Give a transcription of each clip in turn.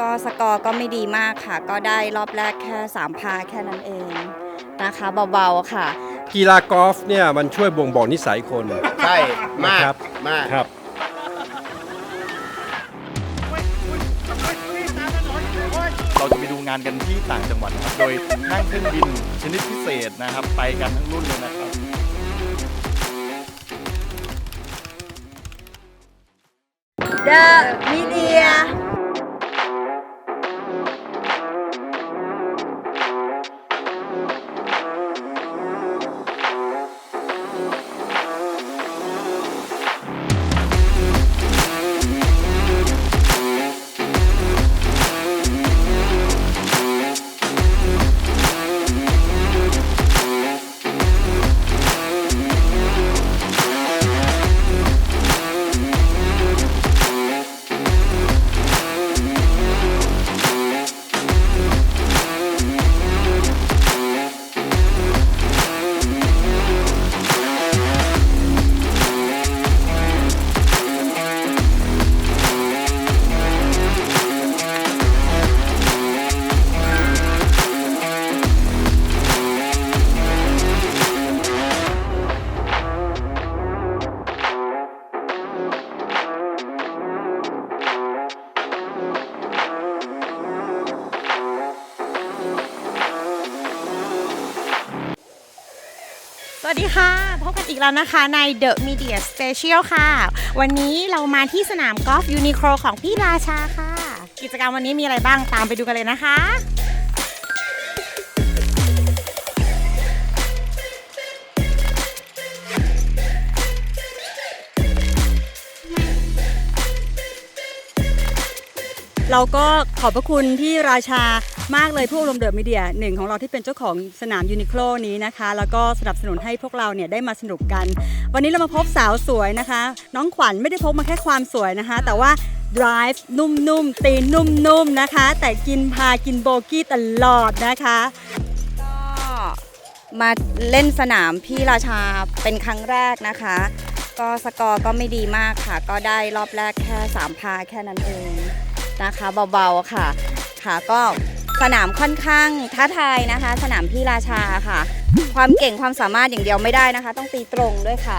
ก็สกอร์ก็ไม่ดีมากค่ะ ก็ได้รอบแรกแค่3พาแค่นั้นเองนะคะเบาๆค่ะ กีฬากอล์ฟเนี่ยมันช่วยบ่งบอกนิสัยคนใช่มากนะครับมาก ครับ เราจะไปดูงานกันที่ต่างจังหวัดนะครับ โดยนั่งเครื่องบินชนิดพิเศษนะครับ ไปกันทั้งรุ่นเลยนะครับ The Media วัสดีค่ะ พบกันอีกแล้วนะคะใน The Media Special ค่ะ วันนี้เรามาที่สนามกอล์ฟยูนิโคลของพี่ราชาค่ะ กิจกรรมวันนี้มีอะไรบ้างตามไปดูกันเลยนะคะเราก็ขอบพระคุณพี่ราชา มากเลยผู้อบรมเดอะมีเดียหนึ่งของเราที่เป็นเจ้าของสนามยูนิโคลนี้นะคะ แล้วก็สนับสนุนให้พวกเราเนี่ยได้มาสนุกกัน วันนี้เรามาพบสาวสวยนะคะ น้องขวัญไม่ได้พบมาแค่ความสวยนะคะ แต่ว่า drive นุ่มๆตีนุ่มๆนะคะ แต่กินพากินโบกี้ตลอดนะคะ ก็มาเล่นสนามพี่ราชาเป็นครั้งแรกนะคะ ก็สกอร์ก็ไม่ดีมากค่ะ ก็ได้รอบแรกแค่ 3 พาแค่นั้นเองนะคะเบาๆค่ะ ค่ะก็ สนามค่อนข้างท้าทายนะคะ สนามพี่ราชาค่ะ ความเก่งความสามารถอย่างเดียวไม่ได้นะคะ ต้องตีตรงด้วยค่ะ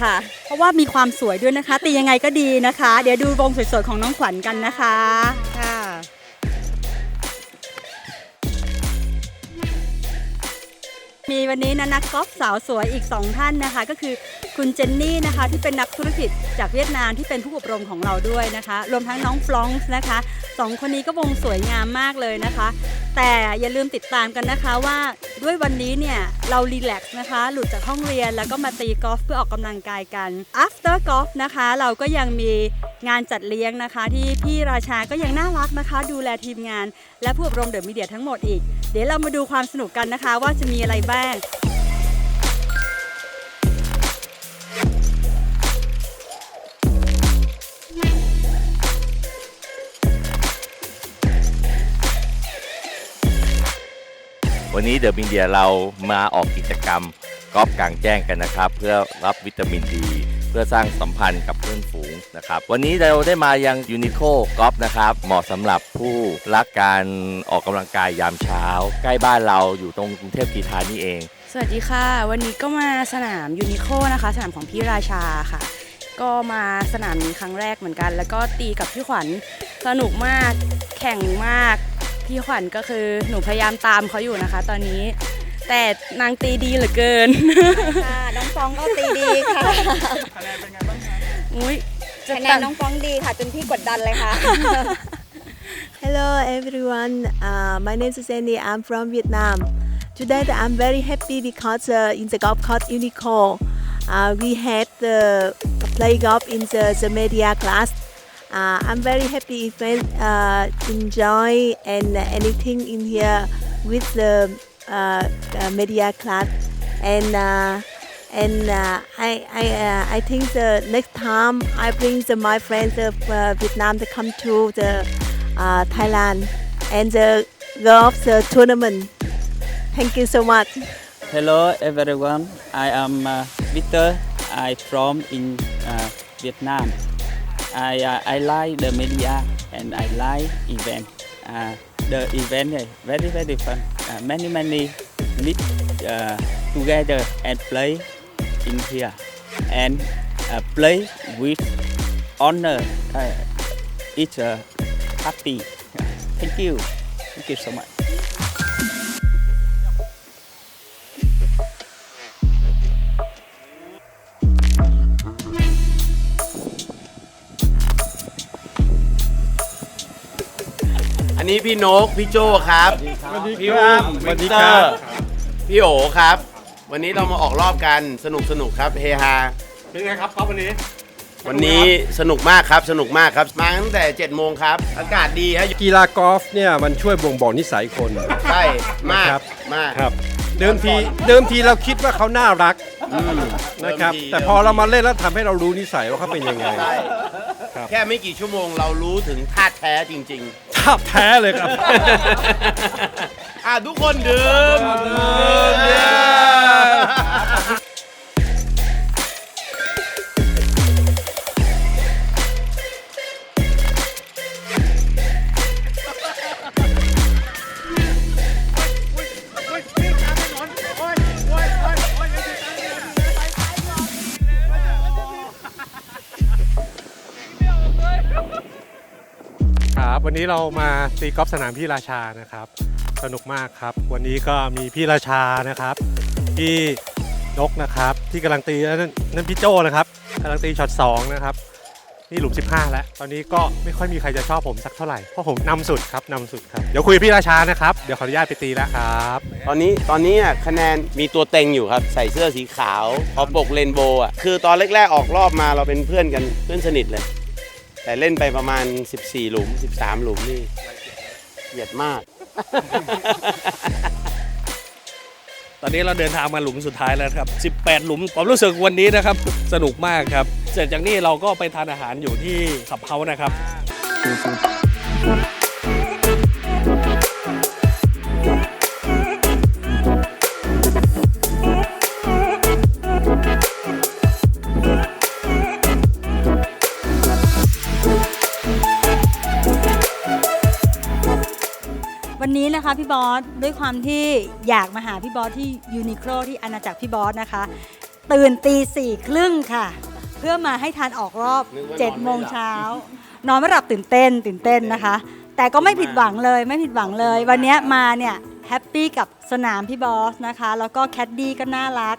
ค่ะ เพราะว่ามีความสวยด้วยนะคะ ตียังไงก็ดีนะคะ เดี๋ยวดูวงสวยๆของน้องขวัญกันนะคะค่ะมีวันนี้นะนักกอล์ฟสาวสวยอีก 2 ท่านนะคะ ก็คือคุณเจนนี่นะคะที่เป็นนักธุรกิจจากเวียดนามที่เป็นผู้อบรมของเราด้วยนะคะ รวมทั้งน้องฟลองส์นะคะสองคนนี้ก็วงสวยงามมากเลยนะคะ แต่อย่าลืมติดตามกันนะคะว่าด้วยวันนี้เนี่ยเรารีแลกซ์นะคะ หลุดจากห้องเรียนแล้วก็มาตีกอล์ฟเพื่อออกกำลังกายกัน after golf นะคะ เราก็ยังมีงานจัดเลี้ยงนะคะ ที่พี่ราชาก็ยังน่ารักนะคะ ดูแลทีมงาน และผู้อบรมเดอะมีเดียทั้งหมดอีก เดี๋ยวเรามาดูความสนุกกันนะคะ ว่าจะมีอะไรบ้าง วันนี้เดอะมิเดียเรามาออกกิจกรรมกอล์ฟกลางแจ้งกันนะครับ เพื่อรับวิตามินดีเพื่อสร้างสัมพันธ์กับเพื่อนฝูงนะครับ วันนี้เราได้มายังยูนิโคกอล์ฟนะครับ เหมาะสำหรับผู้รักการออกกำลังกายยามเช้า ใกล้บ้านเราอยู่ตรงกรุงเทพกีทานี่เอง สวัสดีค่ะ วันนี้ก็มาสนามยูนิโคนะคะ สนามของพี่ราชาค่ะ ก็มาสนามนี้ครั้งแรกเหมือนกัน แล้วก็ตีกับพี่ขวัญสนุกมากแข่งมาก พี่ขวัญก็คือหนูพยายามตามเขาอยู่นะคะ ตอนนี้ แต่นางตีดีเหลือเกิน ค่ะน้องฟองก็ตีดีค่ะคะแนนเป็นไงบ้างคะอุ้ยจะคะแนตันดน้องฟองดีค่ะจนพี่กดดันเลยค่ะ Hello everyone, uh, my name is Sandy. I'm from Vietnam. Today I'm very happy because uh, in the golf course Unico, uh, we had the play golf in the, the media class. Uh, I'm very happy if I uh, enjoy and anything in here with the uh, media class and uh, and uh, I I I think the next time I bring the, my friends of Vietnam to come to the Thailand and the golf the tournament. Thank you so much. Hello everyone, I am Victor. I from in Vietnam. I uh, I like the media and I like event. Uh, the event is very very fun. Uh, many many meet uh, together and play in here and uh, play with honor uh, each uh, party. Thank you. Thank you so much. นนี้พี่นก พี่โจครับสวัสดีพี่ครัอุ้บมสวัสดีวิกเตคอรับร์พี่โอครับ วันนี้เรามาออกรอบกันสนุกสนุกครับเฮฮา เป็นไงครับครับวันนี้ วันนี้สนุกมากครับสนุกมากครับ มาตั้งแต่7จ็ดโมงครับ อากาศดีฮะกีฬากอล์ฟเนี่ยมันช่วยบ่งบอกนิสัยคนใช่มากครับมาก ครับ เดิมทีเดิมทีเราคิดว่าเขาน่ารักอืมนะครับ เดิมทีแต่พอเรามาเล่นแล้วทำให้เรารู้นิสัยว่าเขาเป็นยังไง ใช่ ครับ แค่ไม่กี่ชั่วโมงเรารู้ถึงธาตุแท้จริงท่าแท้เลยครับๆอะทุกคนดื่มดื่มดื่ม วันนี้เรามาตีกอล์ฟสนามพี่ราชานะครับ สนุกมากครับ วันนี้ก็มีพี่ราชานะครับ พี่นกนะครับ ที่กำลังตีนั่นนั่นพี่โจนะครับกำลังตีช็อตสองนะครับ นี่หลุม 15 แล้ว ตอนนี้ก็ไม่ค่อยมีใครจะชอบผมสักเท่าไหร่ เพราะผมนำสุดครับนำสุดครับ เดี๋ยวคุยกับพี่ราชานะครับ เดี๋ยวขออนุญาตไปตีแล้วครับ ตอนนี้ตอนนี้อะคะแนนมีตัวเต็งอยู่ครับ ใส่เสื้อสีขาวพอปกเรนโบว์อะคือตอนแรกๆออกรอบมาเราเป็นเพื่อนกันเพื่อนสนิทเลย แต่เล่นไปประมาณ 14 หลุม 13 หลุมนี่เหยียดมาก ตอนนี้เราเดินทางมาหลุมสุดท้ายแล้วครับ 18 หลุมผมรู้สึกวันนี้นะครับ สนุกมากครับ เสร็จจากนี้เราก็ไปทานอาหารอยู่ที่ขับเฮานะครับ วันนี้นะคะพี่บอสด้วยความที่อยากมาหาพี่บอสที่ยูนิโคลที่อาณาจักรพี่บอสนะคะ ตื่นตีสี่ครึ่งค่ะ เพื่อมาให้ทานออกรอบนึกว่านอน7จ็ดไม่โมงหลับเช้านอนไม่หลับตื่นเต้นตื่นเต้นนะคะ แต่ก็ไม่ผิดหวังเลยไม่ผิดหวังเลย วันนี้มาเนี่ยแฮปปี้กับสนามพี่บอสนะคะ แล้วก็แคดดี้ก็น่ารัก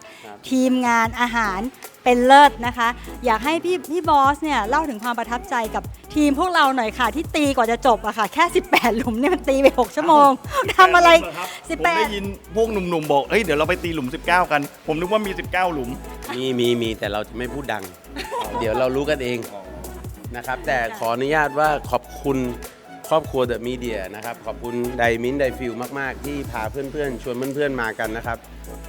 ทีมงานอาหารเป็นเลิศนะคะ อยากให้พี่พี่บอสเนี่ยเล่าถึงความประทับใจกับ ทีมพวกเราหน่อยค่ะ ที่ตีกว่าจะจบอะค่ะ แค่ 18 หลุมเนี่ยมันตีไป 6 ชั่วโมงทำอะไร ผมได้ยินพวกหนุ่มๆบอกเฮ้ย เดี๋ยวเราไปตีหลุม 19 กัน ผมนึกว่ามี 19 หลุม มีมีมีแต่เราจะไม่พูดดัง เดี๋ยวเรารู้กันเองนะครับ แต่ขออนุญาตว่าขอบคุณครอบครัวเดอะมีเดียนะครับ ขอบคุณไดมินไดฟิลมาก ๆ ที่พาเพื่อน ๆ ชวนเพื่อน ๆ มากันนะครับ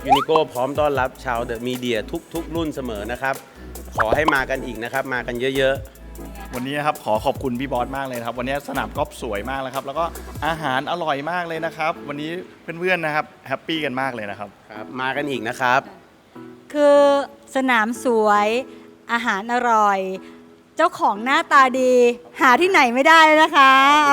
ยูนิโก้พร้อมต้อนรับชาวเดอะมีเดียทุก ๆ รุ่นเสมอนะครับ ขอให้มากันอีกนะครับ มากันเยอะ ๆ วันนี้นะครับขอขอบคุณพี่บอสมากเลยนะครับ วันนี้สนามกอล์ฟสวยมากแล้วครับ แล้วก็อาหารอร่อยมากเลยนะครับ วันนี้เพื่อนๆนะครับแฮปปี้กันมากเลยนะครับ ครับมากันอีกนะครับ คือสนามสวยอาหารอร่อย เจ้าของหน้าตาดี หาที่ไหนไม่ได้เลยนะคะเอ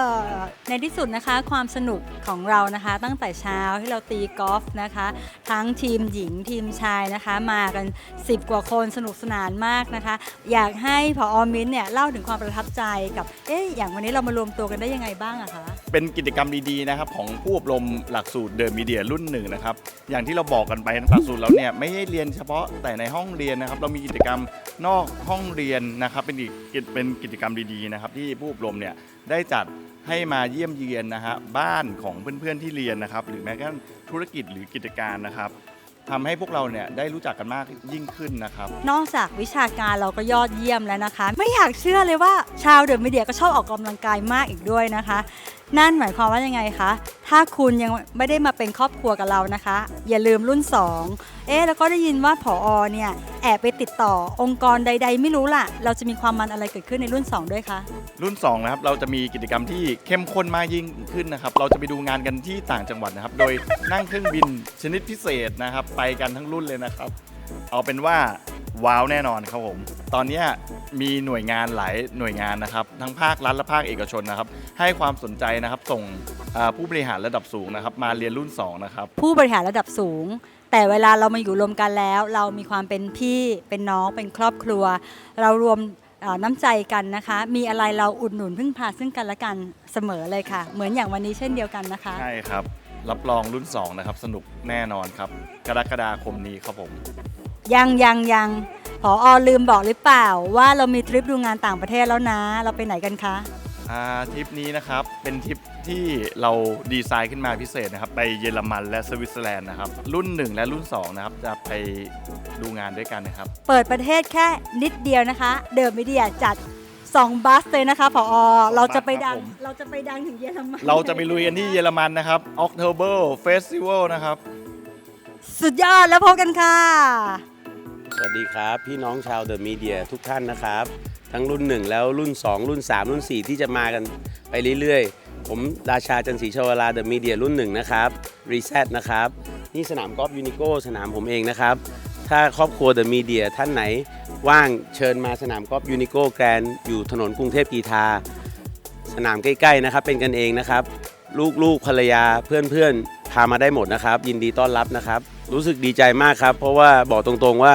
อ ในที่สุดนะคะความสนุกของเรานะคะ ตั้งแต่เช้าที่เราตีกอล์ฟนะคะ ทั้งทีมหญิงทีมชายนะคะ มากัน 10 กว่าคนสนุกสนานมากนะคะ อยากให้พออมิ้นเนี่ยเล่าถึงความประทับใจกับเอ๊ะอย่างวันนี้เรามารวมตัวกันได้ยังไงบ้างอะคะเป็นกิจกรรมดีๆนะครับของผู้อบรมหลักสูตรเดิมมีเดียรุ่นหนึ่งนะครับอย่างที่เราบอกกันไปหลักสูตรเราเนี่ยไม่ให้เรียนเฉพาะแต่ในห้องเรียนนะครับ เรามีกิจกรรมนอกห้องเรียนนะครับ เป็นอีกเป็นกิจกรรมดีๆนะครับ ที่ผู้อบรมเนี่ยได้จัด ให้มาเยี่ยมเยียนนะฮะบ้านของเพื่อนๆที่เรียนนะครับ หรือแม้กระทั่งธุรกิจหรือกิจการนะครับทำให้พวกเราเนี่ยได้รู้จักกันมากยิ่งขึ้นนะครับ นอกจากวิชาการเราก็ยอดเยี่ยมแล้วนะคะ ไม่อยากเชื่อเลยว่าชาวเดอะมีเดียก็ชอบออกกำลังกายมากอีกด้วยนะคะ นั่นหมายความว่ายังไงคะ ถ้าคุณยังไม่ได้มาเป็นครอบครัวกับเรานะคะ อย่าลืมรุ่น 2 เอ๊ะแล้วก็ได้ยินว่าผออเนี่ยแอบไปติดต่อองค์กรใด ๆ ไม่รู้ล่ะ เราจะมีความมันอะไรเกิดขึ้นในรุ่น 2 ด้วยคะรุ่น2นะครับเราจะมีกิจกรรมที่เข้มข้นมากยิ่งขึ้นนะครับเราจะไปดูงานกันที่ต่างจังหวัดนะครับ โดยนั่งเครื่องบินชนิดพิเศษนะครับ ไปกันทั้งรุ่นเลยนะครับ เอาเป็นว่า ว้าวแน่นอนครับผม ตอนเนี้ยมีหน่วยงานหลายหน่วยงานนะครับ ทั้งภาครัฐและภาคเอกชนนะครับ ให้ความสนใจนะครับส่งอ่าผู้บริหารระดับสูงนะครับ มาเรียนรุ่น2นะครับผู้บริหารระดับสูง แต่เวลาเรามาอยู่รวมกันแล้ว เรามีความเป็นพี่เป็นน้องเป็นครอบครัว เรารวมเอ่อน้ำใจกันนะคะ มีอะไรเราอุดหนุนพึ่งพาซึ่งกันและกันเสมอเลยค่ะ เหมือนอย่างวันนี้เช่นเดียวกันนะคะ ใช่ครับ รับรองรุ่น 2 นะครับ สนุกแน่นอนครับ กรกฎาคมนี้ครับผม ยังยังยังผออลืมบอกหรือเปล่า ว่าเรามีทริปดูงานต่างประเทศแล้วนะ เราไปไหนกันคะ อ่าทริปนี้นะครับเป็นทริปที่เราดีไซน์ขึ้นมาพิเศษนะครับ ไปเยอรมันและสวิตเซอร์แลนด์นะครับ รุ่น 1 และรุ่น 2 นะครับ จะไปดูงานด้วยกันนะครับ เปิดประเทศแค่นิดเดียวนะคะ เดิมไม่เดียจัด 2 บัสเลยนะคะผอเราจะไปดัง ครับผม เราจะไปดังถึงเยอรมันเราจะไปลุยกันที่เยอรมันนะครับ October Festival นะครับ สุดยอดแล้วพบกันค่ะ สวัสดีครับ พี่น้องชาวเดอะมีเดียทุกท่านนะครับ ทั้งรุ่น 1 แล้วรุ่น 2 รุ่น 3 รุ่น 4 ที่จะมากันไปเรื่อยๆ ผมราชาจันทร์ศรีชวราเดอะมีเดียรุ่น 1 นะครับรีเซ็ตนะครับ นี่สนามกอล์ฟยูนิโก้สนามผมเองนะครับ ถ้าครอบครัวเดอะมีเดียท่านไหนว่างเชิญมาสนามกอล์ฟยูนิโก้แกรนอยู่ถนนกรุงเทพกีทา สนามใกล้ๆนะครับเป็นกันเองนะครับ ลูกๆภรรยาเพื่อนๆพามาได้หมดนะครับ ยินดีต้อนรับนะครับ รู้สึกดีใจมากครับ เพราะว่าบอกตรงๆว่า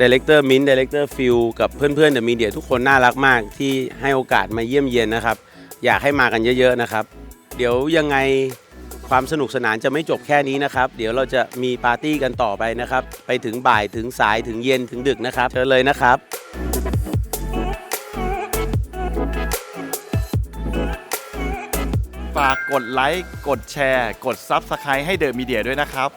ดีเลกเตอร์มินดีเลกเตอร์ฟิลกับเพื่อนๆเดอะมีเดียทุกคนน่ารักมากที่ให้โอกาสมาเยี่ยมเยียนนะครับ อยากให้มากันเยอะๆนะครับ เดี๋ยวยังไงความสนุกสนานจะไม่จบแค่นี้นะครับ เดี๋ยวเราจะมีปาร์ตี้กันต่อไปนะครับ ไปถึงบ่ายถึงสายถึงเย็นถึงดึกนะครับเชิญเลยนะครับ ฝากกดไลค์ กดแชร์ กด Subscribe ให้เดอะมีเดียด้วยนะครับ